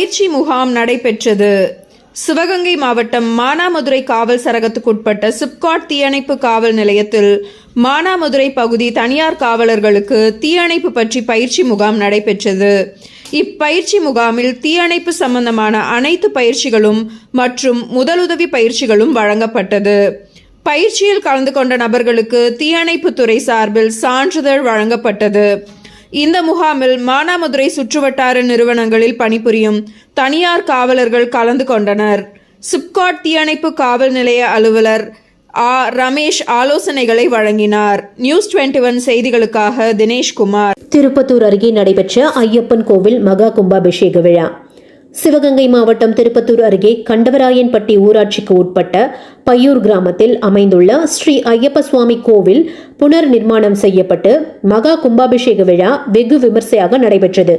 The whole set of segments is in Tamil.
பயிற்சி முகாம் நடைபெற்றது. சிவகங்கை மாவட்டம் மானாமதுரை காவல் சரகத்துக்குட்பட்ட சிப்காட் தீயணைப்பு காவல் நிலையத்தில் மானாமதுரை பகுதி தனியார் காவலர்களுக்கு தீயணைப்பு பற்றி பயிற்சி முகாம் நடைபெற்றது. இப்பயிற்சி முகாமில் தீயணைப்பு சம்பந்தமான அனைத்து பயிற்சிகளும் மற்றும் முதலுதவி பயிற்சிகளும் வழங்கப்பட்டது. பயிற்சியில் கலந்து கொண்ட நபர்களுக்கு தீயணைப்பு துறை சார்பில் சான்றிதழ் வழங்கப்பட்டது. இந்த முகாமில் மானாமதுரை சுற்றுவட்டார நிறுவனங்களில் பணிபுரியும் தனியார் காவலர்கள் கலந்து கொண்டனர். சிப்காட் தீயணைப்பு காவல் நிலைய அலுவலர் ஆ. ரமேஷ் ஆலோசனைகளை வழங்கினார். நியூஸ் டுவெண்ட்டி ஒன் செய்திகளுக்காக தினேஷ்குமார். திருப்பத்தூர் அருகே நடைபெற்ற ஐயப்பன் கோவில் மகா கும்பாபிஷேக விழா. சிவகங்கை மாவட்டம் திருப்பத்தூர் அருகே கண்டவராயன்பட்டி ஊராட்சிக்கு உட்பட்ட பையூர் கிராமத்தில் அமைந்துள்ள ஸ்ரீ ஐயப்ப சுவாமி கோவில் புனர் நிர்மாணம் செய்யப்பட்டு மகா கும்பாபிஷேக விழா வெகு விமர்சையாக நடைபெற்றது.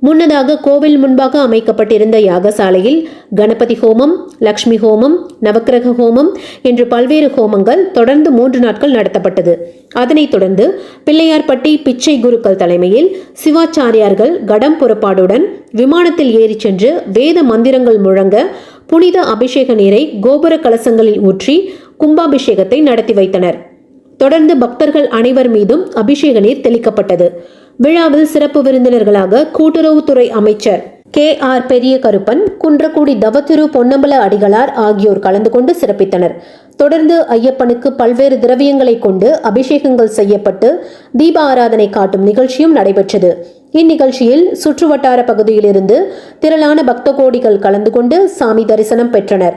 முன்னதாக கோவில் முன்பாக அமைக்கப்பட்டிருந்த யாகசாலையில் கணபதி ஹோமம் லக்ஷ்மி ஹோமம் நவக்கிரக ஹோமம் என்று பல்வேறு ஹோமங்கள் தொடர்ந்து மூன்று நாட்கள் நடத்தப்பட்டது. அதனைத் தொடர்ந்து பிள்ளையார்பட்டி பிச்சை குருக்கள் தலைமையில் சிவாச்சாரியார்கள் கடம் புறப்பாடுடன் விமானத்தில் ஏறிச் சென்று வேத மந்திரங்கள் முழங்க புனித அபிஷேக நீரை கோபுர கலசங்களில் ஊற்றி கும்பாபிஷேகத்தை நடத்தி வைத்தனர். தொடர்ந்து பக்தர்கள் அனைவர் மீதும் அபிஷேக நீர் தெளிக்கப்பட்டது. விழாவில் சிறப்பு விருந்தினர்களாக கூட்டுறவுத்துறை அமைச்சர் கே ஆர் பெரிய கருப்பன் குன்றக்குடி தவத்திரு பொன்னம்பல அடிகளார் ஆகியோர் கலந்து கொண்டு சிறப்பித்தனர். தொடர்ந்து ஐயப்பனுக்கு பல்வேறு திரவியங்களை கொண்டு அபிஷேகங்கள் செய்யப்பட்டு தீப ஆராதனை காட்டும் நிகழ்ச்சியும் நடைபெற்றது. இந்நிகழ்ச்சியில் சுற்றுவட்டார பகுதியிலிருந்து திரளான பக்த கோடிகள் கலந்து கொண்டு சாமி தரிசனம் பெற்றனர்.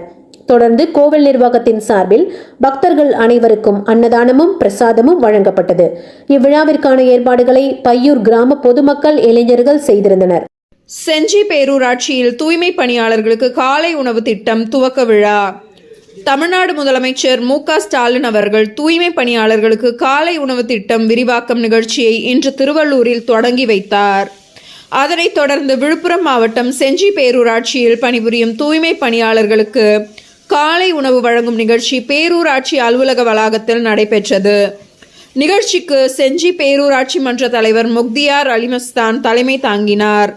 தொடர்ந்து கோவில் நிர்வாகத்தின் சார்பில் பக்தர்கள் அனைவருக்கும் அன்னதானமும் பிரசாதமும் வழங்கப்பட்டது. இவ்விழாவிற்கான ஏற்பாடுகளை பையூர் கிராம பொதுமக்கள் இளைஞர்கள் செய்திருந்தனர். செஞ்சி பேரூராட்சியில் தூய்மை பணியாளர்களுக்கு காலை உணவு திட்டம் துவக்க விழா. தமிழ்நாடு முதலமைச்சர் மு க ஸ்டாலின் அவர்கள் தூய்மை பணியாளர்களுக்கு காலை உணவு திட்டம் விரிவாக்கம் நிகழ்ச்சியை இன்று திருவள்ளூரில் தொடங்கி வைத்தார். அதனைத் தொடர்ந்து விழுப்புரம் மாவட்டம் செஞ்சி பேரூராட்சியில் பணிபுரியும் தூய்மை பணியாளர்களுக்கு காலை உணவு வழங்கும் நிகழ்ச்சி பேரூராட்சி அலுவலக வளாகத்தில் நடைபெற்றது. நிகழ்ச்சிக்கு செஞ்சி பேரூராட்சி மன்ற தலைவர் முக்தியார் அலிமஸ்தான் தலைமை தாங்கினார்.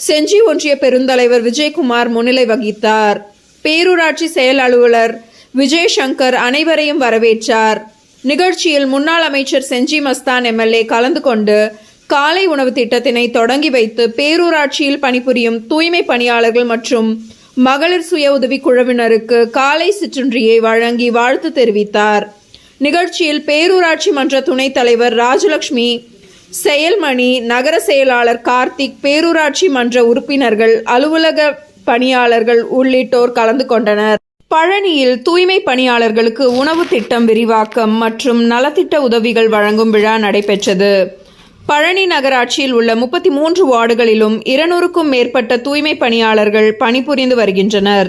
செஞ்சி ஒன்றிய பெருந்தலைவர் விஜயகுமார் முன்னிலை வகித்தார். பேரூராட்சி செயல் அலுவலர் விஜய் சங்கர் அனைவரையும் வரவேற்றார். நிகழ்ச்சியில் முன்னாள் அமைச்சர் செஞ்சி மஸ்தான் எம்எல்ஏ கலந்து கொண்டு காலை உணவு திட்டத்தினை தொடங்கி வைத்து பேரூராட்சியில் பணிபுரியும் தூய்மை பணியாளர்கள் மற்றும் மகளிர் சுய உதவிக் குழுவினருக்கு காலை சிற்றுன்றியை வழங்கி வாழ்த்து தெரிவித்தார். நிகழ்ச்சியில் பேரூராட்சி மன்ற துணைத் தலைவர் ராஜலட்சுமி செயல்மணி நகர செயலாளர் கார்த்திக் பேரூராட்சி மன்ற உறுப்பினர்கள் அலுவலக பணியாளர்கள் உள்ளிட்டோர் கலந்து கொண்டனர். பழனியில் தூய்மை பணியாளர்களுக்கு உணவு திட்டம் விரிவாக்கம் மற்றும் நலத்திட்ட உதவிகள் வழங்கும் விழா நடைபெற்றது. பழனி நகராட்சியில் உள்ள முப்பத்தி மூன்று வார்டுகளிலும் இருநூறுக்கும் மேற்பட்ட தூய்மை பணியாளர்கள் பணிபுரிந்து வருகின்றனர்.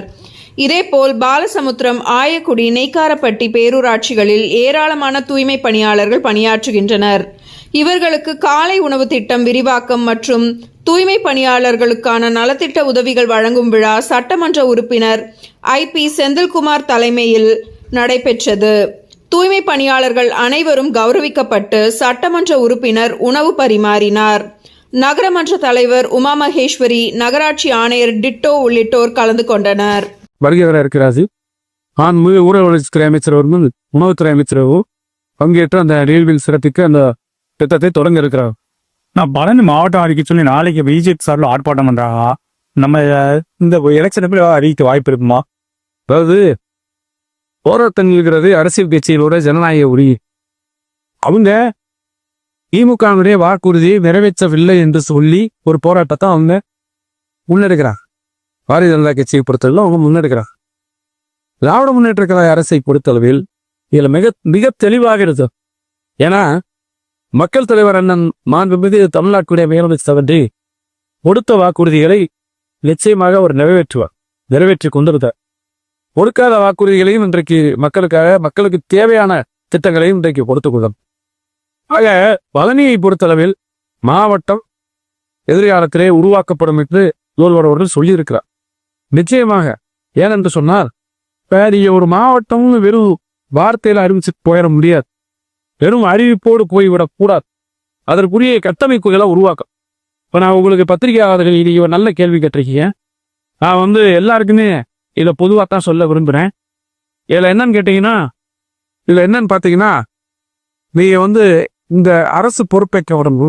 இதேபோல் பாலசமுத்திரம் ஆயக்குடி நெய்க்காரப்பட்டி பேரூராட்சிகளில் ஏராளமான தூய்மை பணியாளர்கள் பணியாற்றுகின்றனர். இவர்களுக்கு காலை உணவு திட்டம் விரிவாக்கம் மற்றும் தூய்மை பணியாளர்களுக்கான நலத்திட்ட உதவிகள் வழங்கும் விழா சட்டமன்ற உறுப்பினர் ஐ பி செந்தில்குமார் தலைமையில் நடைபெற்றது. தூய்மை பணியாளர்கள் அனைவரும் கௌரவிக்கப்பட்டு சட்டமன்ற உறுப்பினர் உணவு பரிமாறினார். நகரமன்ற தலைவர் உமா மகேஸ்வரி நகராட்சி ஆணையர் டிட்டோ உள்ளிட்டோர் கலந்து கொண்டனர். வருகை வர இருக்கிறாரு மாண்புமிகு ஊரக வளர்ச்சித்துறை அமைச்சர் அவர்கள் உணவுத்துறை அமைச்சரவும் பங்கேற்று அந்த ரயில்வில் சிறப்பிக்க அந்த திட்டத்தை தொடங்க இருக்கிறார். நான் பழனி மாவட்டம் அறிக்கை சொல்லி நாளைக்கு பிஜேபி சார்பில் ஆர்ப்பாட்டம் பண்றாங்க நம்ம இந்த எலெக்ஷனுக்கு அறிவிக்க வாய்ப்பு இருக்குமா? அதாவது போராட்டம் அரசியல் கட்சிகளோட ஜனநாயக உரிமை அவங்க திமுகவினுடைய வாக்குறுதியை நிறைவேற்றவில்லை என்று சொல்லி ஒரு போராட்டத்தை அவங்க முன்னெடுக்கிறாங்க. பாரதிய ஜனதா கட்சியை பொறுத்தளவில் அவங்க முன்னெடுக்கிறாங்க. திராவிட முன்னேற்ற கழக அரசை பொறுத்தளவில் இதில் மிக மிக தெளிவாக இருக்கு. ஏன்னா மக்கள் தலைவர் அண்ணன் மாண்புமிகு தமிழ்நாட்டுடைய முதலமைச்சர் தவன்றி கொடுத்த வாக்குறுதிகளை நிச்சயமாக அவர் நிறைவேற்றுவார் நிறைவேற்றி கொண்டிருந்தார். கொடுக்காத வாக்குறுதிகளையும் இன்றைக்கு மக்களுக்காக மக்களுக்கு தேவையான திட்டங்களையும் இன்றைக்கு கொடுத்து கொள்ளும் ஆக பழனியை பொறுத்தளவில் மாவட்டம் எதிர்காலத்திலே உருவாக்கப்படும் என்று முதல்வர் அவர்கள் சொல்லியிருக்கிறார். நிச்சயமாக ஏனென்று சொன்னால் இப்ப நீங்கள் ஒரு மாவட்டம்னு வெறும் வார்த்தையில அறிவிச்சுட்டு போயிட முடியாது. வெறும் அறிவிப்போடு போய்விடக் கூடாது. அதற்குரிய கட்டமைப்புகளை உருவாக்கும் இப்போ நான் உங்களுக்கு பத்திரிகையாளர்கள் நீங்க நல்ல கேள்வி கேட்டிருக்கீங்க. நான் வந்து எல்லாருக்குமே இதை பொதுவாக தான் சொல்ல விரும்புகிறேன் இதில் என்னன்னு கேட்டிங்கன்னா இதில் என்னன்னு பார்த்தீங்கன்னா நீங்கள் வந்து இந்த அரசு பொறுப்பேற்க உடம்பு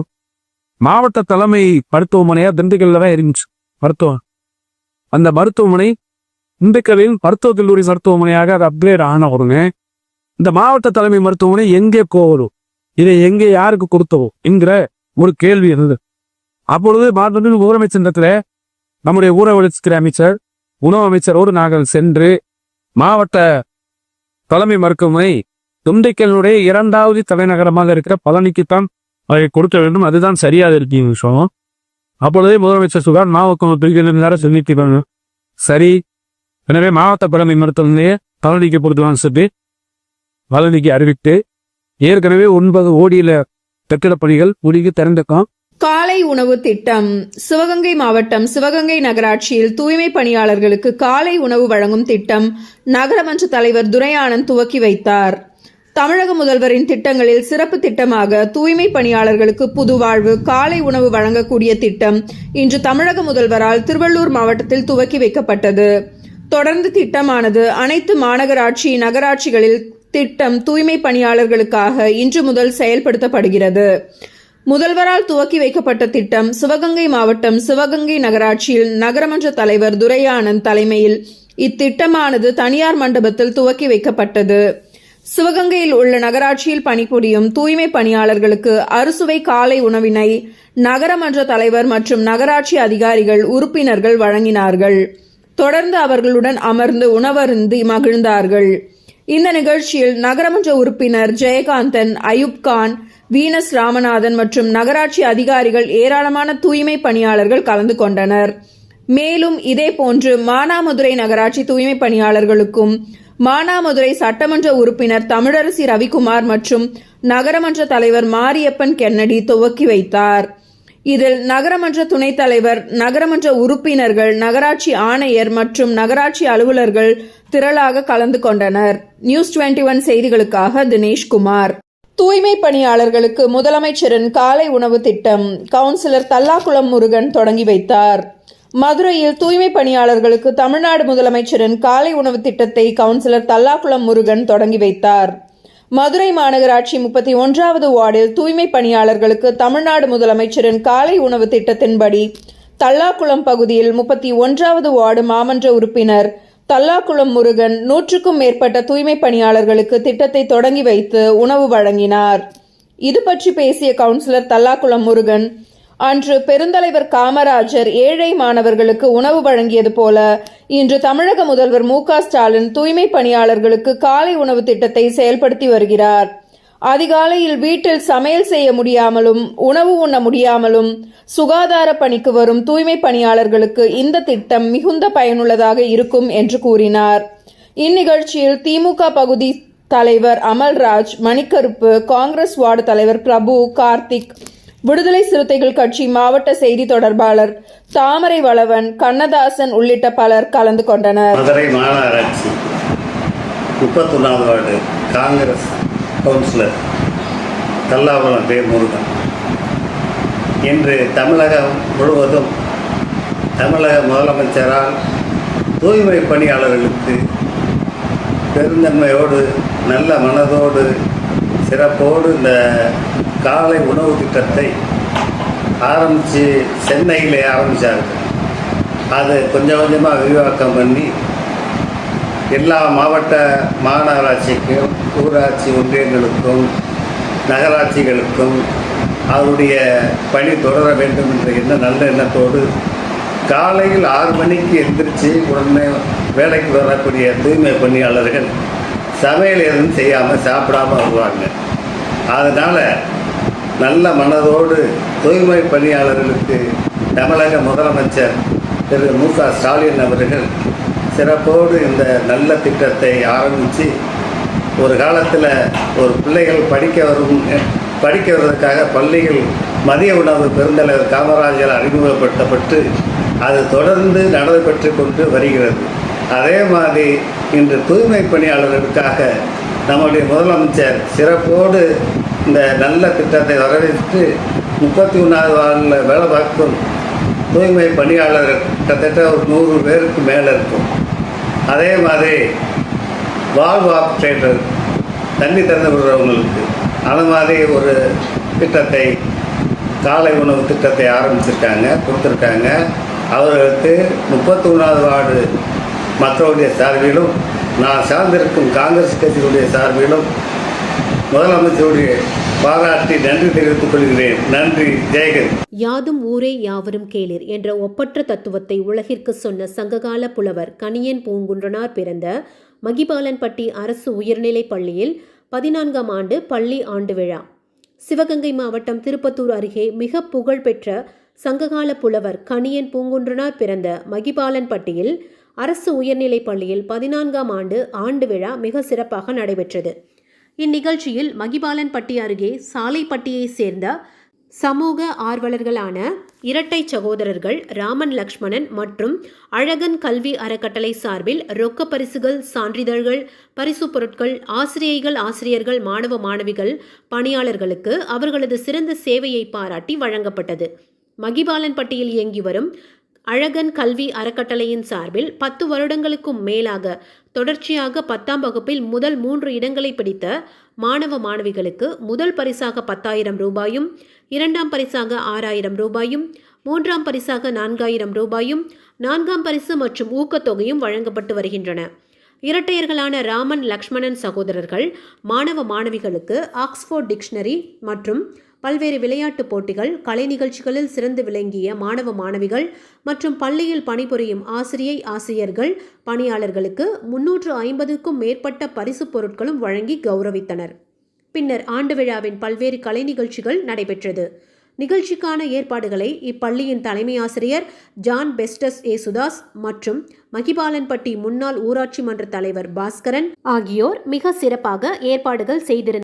மாவட்ட தலைமை மருத்துவமனையாக திண்டுக்கல்ல தான் இருந்துச்சு மருத்துவம். அந்த மருத்துவமனை திண்டுக்கல்லில் மருத்துவக் கல்லூரி மருத்துவமனையாக அது அப்கிரேட் ஆன உடனே இந்த மாவட்ட தலைமை மருத்துவமனை எங்கே போகணும்? இதை எங்கே யாருக்கு கொடுத்தவோ என்கிற ஒரு கேள்வி இருந்தது. அப்பொழுது மாண்புமிகு முதலமைச்சரிடத்துல நம்முடைய ஊரக வளர்ச்சித்துறை அமைச்சர் உணவு அமைச்சரோடு நாங்கள் சென்று மாவட்ட தலைமை மருத்துவமனை திண்டுக்கல்லுடைய இரண்டாவது தலைநகரமாக இருக்கிற பழனிக்குத்தான் அதை கொடுக்க வேண்டும். அதுதான் சரியாக இருக்கீங்க விஷயம் அப்பொழுதே முதலமைச்சர் சுகார் மாவட்டம் பிரிக்கிறதுனால சொல்லிட்டு சரி. எனவே மாவட்ட தலைமை மருத்துவமனையை பழனிக்கு கொடுத்துலான்னு சொல்லி பழனிக்கு அறிவித்து ஏற்கனவே ஒன்பது ஓடியில் கட்டிட பணிகள் முடிக்கு திறந்துக்கும் காலை உணவு திட்டம். சிவகங்கை மாவட்டம் சிவகங்கை நகராட்சியில் தூய்மை பணியாளர்களுக்கு காலை உணவு வழங்கும் திட்டம் நகரமன்ற தலைவர் துரையானந்த் துவக்கி வைத்தார். தமிழக முதல்வரின் திட்டங்களில் சிறப்பு திட்டமாக தூய்மை பணியாளர்களுக்கு புதுவாழ்வு காலை உணவு வழங்கக்கூடிய திட்டம் இன்று தமிழக முதல்வரால் திருவள்ளூர் மாவட்டத்தில் துவக்கி வைக்கப்பட்டது. தொடர்ந்து திட்டமானது அனைத்து மாநகராட்சி நகராட்சிகளில் திட்டம் தூய்மை பணியாளர்களுக்காக இன்று முதல் செயல்படுத்தப்படுகிறது. முதல்வரால் துவக்கி வைக்கப்பட்ட திட்டம் சிவகங்கை மாவட்டம் சிவகங்கை நகராட்சியில் நகரமன்ற தலைவர் துரையானந்த் தலைமையில் இத்திட்டமானது தனியார் மண்டபத்தில் துவக்கி வைக்கப்பட்டது. சிவகங்கையில் உள்ள நகராட்சியில் பணிபுரியும் தூய்மை பணியாளர்களுக்கு அறுசுவை காலை உணவினை நகரமன்ற தலைவர் மற்றும் நகராட்சி அதிகாரிகள் உறுப்பினர்கள் வழங்கினார்கள். தொடர்ந்து அவர்களுடன் அமர்ந்து உணவருந்தி மகிழ்ந்தார்கள். இந்த நிகழ்ச்சியில் நகரமன்ற உறுப்பினர் ஜெயகாந்தன் அயூப்கான் வீனஸ் ராமநாதன் மற்றும் நகராட்சி அதிகாரிகள் ஏராளமான தூய்மை பணியாளர்கள் கலந்து கொண்டனர். மேலும் இதேபோன்று மானாமதுரை நகராட்சி தூய்மை பணியாளர்களுக்கும் மானாமதுரை சட்டமன்ற உறுப்பினர் தமிழரசி ரவிக்குமார் மற்றும் நகரமன்ற தலைவர் மாரியப்பன் கென்னடி துவக்கி வைத்தார். இதில் நகரமன்ற துணைத் தலைவர் நகரமன்ற உறுப்பினர்கள் நகராட்சி ஆணையர் மற்றும் நகராட்சி அலுவலர்கள் திரளாக கலந்து கொண்டனர். நியூஸ் 21 ஒன் செய்திகளுக்காக தினேஷ்குமார். தூய்மை பணியாளர்களுக்கு முதலமைச்சரின் காலை உணவு திட்டம் கவுன்சிலர் தல்லாக்குளம் முருகன் தொடங்கி வைத்தார். மதுரையில் தூய்மை பணியாளர்களுக்கு தமிழ்நாடு முதலமைச்சரின் காலை உணவு திட்டத்தை கவுன்சிலர் தல்லாக்குளம் முருகன் தொடங்கி வைத்தார். மதுரை மாநகராட்சி முப்பத்தி ஒன்றாவது வார்டில் தூய்மை பணியாளர்களுக்கு தமிழ்நாடு முதலமைச்சரின் காலை உணவு திட்டத்தின்படி தல்லாக்குளம் பகுதியில் முப்பத்தி ஒன்றாவது வார்டு மாமன்ற உறுப்பினர் தல்லாக்குளம் முருகன் நூற்றுக்கும் மேற்பட்ட தூய்மை பணியாளர்களுக்கு திட்டத்தை தொடங்கி வைத்து உணவு வழங்கினார். இது பற்றி பேசிய கவுன்சிலர் தல்லாக்குளம் முருகன் அன்று பெருந்தலைவர் காமராஜர் ஏழை மாணவர்களுக்கு உணவு வழங்கியது போல இன்று தமிழக முதல்வர் மு ஸ்டாலின் தூய்மை பணியாளர்களுக்கு காலை உணவு திட்டத்தை செயல்படுத்தி வருகிறார். அதிகாலையில் வீட்டில் சமையல் செய்ய முடியாமலும் உணவு உண்ண முடியாமலும் சுகாதார பணிக்கு வரும் தூய்மை பணியாளர்களுக்கு இந்த திட்டம் மிகுந்த பயனுள்ளதாக இருக்கும் என்று கூறினார். இந்நிகழ்ச்சியில் திமுக பகுதி தலைவர் அமல்ராஜ் மணிக்கருப்பு காங்கிரஸ் வார்டு தலைவர் பிரபு கார்த்திக் விடுதலை சிறுத்தைகள் கட்சி மாவட்ட செய்தி தொடர்பாளர் தாமரை வளவன் கண்ணதாசன் உள்ளிட்ட பலர் கலந்து கொண்டனர். மதுரை மாநகராட்சி முப்பத்தொன்னாவது வார்டு காங்கிரஸ் கவுன்சிலர் தல்லாபுரம் பே முருகன். இன்று தமிழகம் முழுவதும் தமிழக முதலமைச்சரால் தூய்மை பணியாளர்களுக்கு பெருந்தன்மையோடு நல்ல மனதோடு சிறப்போடு இந்த காலை உணவு திட்டத்தை ஆரம்பித்து சென்னையிலே ஆரம்பித்தார்கள் அது கொஞ்சம் கொஞ்சமாக விரிவாக்கம் பண்ணி எல்லா மாவட்ட மாநகராட்சிக்கும் ஊராட்சி ஒன்றியங்களுக்கும் நகராட்சிகளுக்கும் அவருடைய பணி தொடர வேண்டும் என்ற எண்ண நல்ல எண்ணத்தோடு காலையில் ஆறு மணிக்கு எந்திரிச்சு உடனே வேலைக்கு வரக்கூடிய தூய்மை பணியாளர்கள் சமையல் எதுவும் செய்யாமல் சாப்பிடாம வருவாங்க. அதனால் நல்ல மனதோடு தூய்மை பணியாளர்களுக்கு தமிழக முதலமைச்சர் திரு. மு. க. ஸ்டாலின் அவர்கள் சிறப்போடு இந்த நல்ல திட்டத்தை ஆரம்பித்து ஒரு காலத்தில் ஒரு பிள்ளைகள் படிக்க வரும் படிக்க வருவதற்காக பள்ளிகள் மதிய உணவு பெருந்தலைவர் காமராஜர் அறிமுகப்படுத்தப்பட்டு அது தொடர்ந்து நடைபெற்று கொண்டு வருகிறது. அதே மாதிரி இன்று தூய்மை பணியாளர்களுக்காக நம்முடைய முதலமைச்சர் சிறப்போடு இந்த நல்ல திட்டத்தை வரவேற்று முப்பத்தி ஒன்றாவது வார்டில் வேலை பார்க்கும் தூய்மை பணியாளர்கள் கிட்டத்தட்ட ஒரு நூறு பேருக்கு மேலே இருக்கும். அதே மாதிரி வால்வ் ஆப்ரேட்டர் தண்ணி திறந்து விடுறவங்களுக்கு அந்த மாதிரி ஒரு திட்டத்தை காலை உணவு திட்டத்தை ஆரம்பிச்சிருக்காங்க கொடுத்துருக்காங்க. அவர்களுக்கு முப்பத்தி ஒன்றாவது வார்டு மக்களுடைய சார்பிலும் நான் சார்ந்திருக்கும் காங்கிரஸ் கட்சியினுடைய சார்பிலும் முதலமைச்சருடைய பாராட்டி நன்றி தெரிவித்துக் கொள்கிறேன். நன்றி ஜெயகன் யாதும் ஊரே யாவரும் கேளிர் என்ற ஒப்பற்ற தத்துவத்தை உலகிற்கு சொன்ன சங்ககால புலவர் கணியன் பூங்குன்றனார் பிறந்த மகிபாலன்பட்டி அரசு உயர்நிலைப் பள்ளியில் பதினான்காம் ஆண்டு பள்ளி ஆண்டு விழா. சிவகங்கை மாவட்டம் திருப்பத்தூர் அருகே மிக புகழ்பெற்ற சங்ககால புலவர் கணியன் பூங்குன்றனார் பிறந்த மகிபாலன்பட்டியில் அரசு உயர்நிலைப் பள்ளியில் பதினான்காம் ஆண்டு ஆண்டு விழா மிக சிறப்பாக நடைபெற்றது. இந்நிகழ்ச்சியில் மகிபாலன்பட்டி அருகே சாலைப்பட்டியைச் சேர்ந்த சமூக ஆர்வலர்களான இரட்டை சகோதரர்கள் ராமன் லக்ஷ்மணன் மற்றும் அழகன் கல்வி அறக்கட்டளை சார்பில் ரொக்க பரிசுகள் சான்றிதழ்கள் பரிசு பொருட்கள் ஆசிரியைகள் ஆசிரியர்கள் மாணவ மாணவிகள் பணியாளர்களுக்கு அவர்களது சிறந்த சேவையை பாராட்டி வழங்கப்பட்டது. மகிபாலன்பட்டியில் இயங்கி வரும் அழகன் கல்வி அறக்கட்டளையின் சார்பில் பத்து வருடங்களுக்கும் மேலாக தொடர்ச்சியாக பத்தாம் வகுப்பில் முதல் மூன்று இடங்களை பிடித்த மாணவ மாணவிகளுக்கு முதல் பரிசாக பத்தாயிரம் ரூபாயும் இரண்டாம் பரிசாக ஆறாயிரம் ரூபாயும் மூன்றாம் பரிசாக நான்காயிரம் ரூபாயும் நான்காம் பரிசு மற்றும் ஊக்கத்தொகையும் வழங்கப்பட்டு வருகின்றன. இரட்டையர்களான ராமன் லக்ஷ்மணன் சகோதரர்கள் மாணவ மாணவிகளுக்கு ஆக்ஸ்போர்ட் டிக்ஷனரி மற்றும் பல்வேறு விளையாட்டுப் போட்டிகள் கலை நிகழ்ச்சிகளில் சிறந்து விளங்கிய மாணவ மாணவிகள் மற்றும் பள்ளியில் பணிபுரியும் ஆசிரியை ஆசிரியர்கள் பணியாளர்களுக்கு முன்னூற்று ஐம்பதுக்கும் மேற்பட்ட பரிசுப் பொருட்களும் வழங்கி கௌரவித்தனர். பின்னர் ஆண்டு விழாவின் பல்வேறு கலை நிகழ்ச்சிகள் நடைபெற்றது. நிகழ்ச்சிக்கான ஏற்பாடுகளை இப்பள்ளியின் தலைமை ஆசிரியர் ஜான் பெஸ்டஸ் ஏசுதாஸ் மற்றும் மகிபாலன்பட்டி முன்னாள் ஊராட்சி மன்ற தலைவர் பாஸ்கரன் ஆகியோர் மிக சிறப்பாக ஏற்பாடுகள் செய்திருந்தனர்.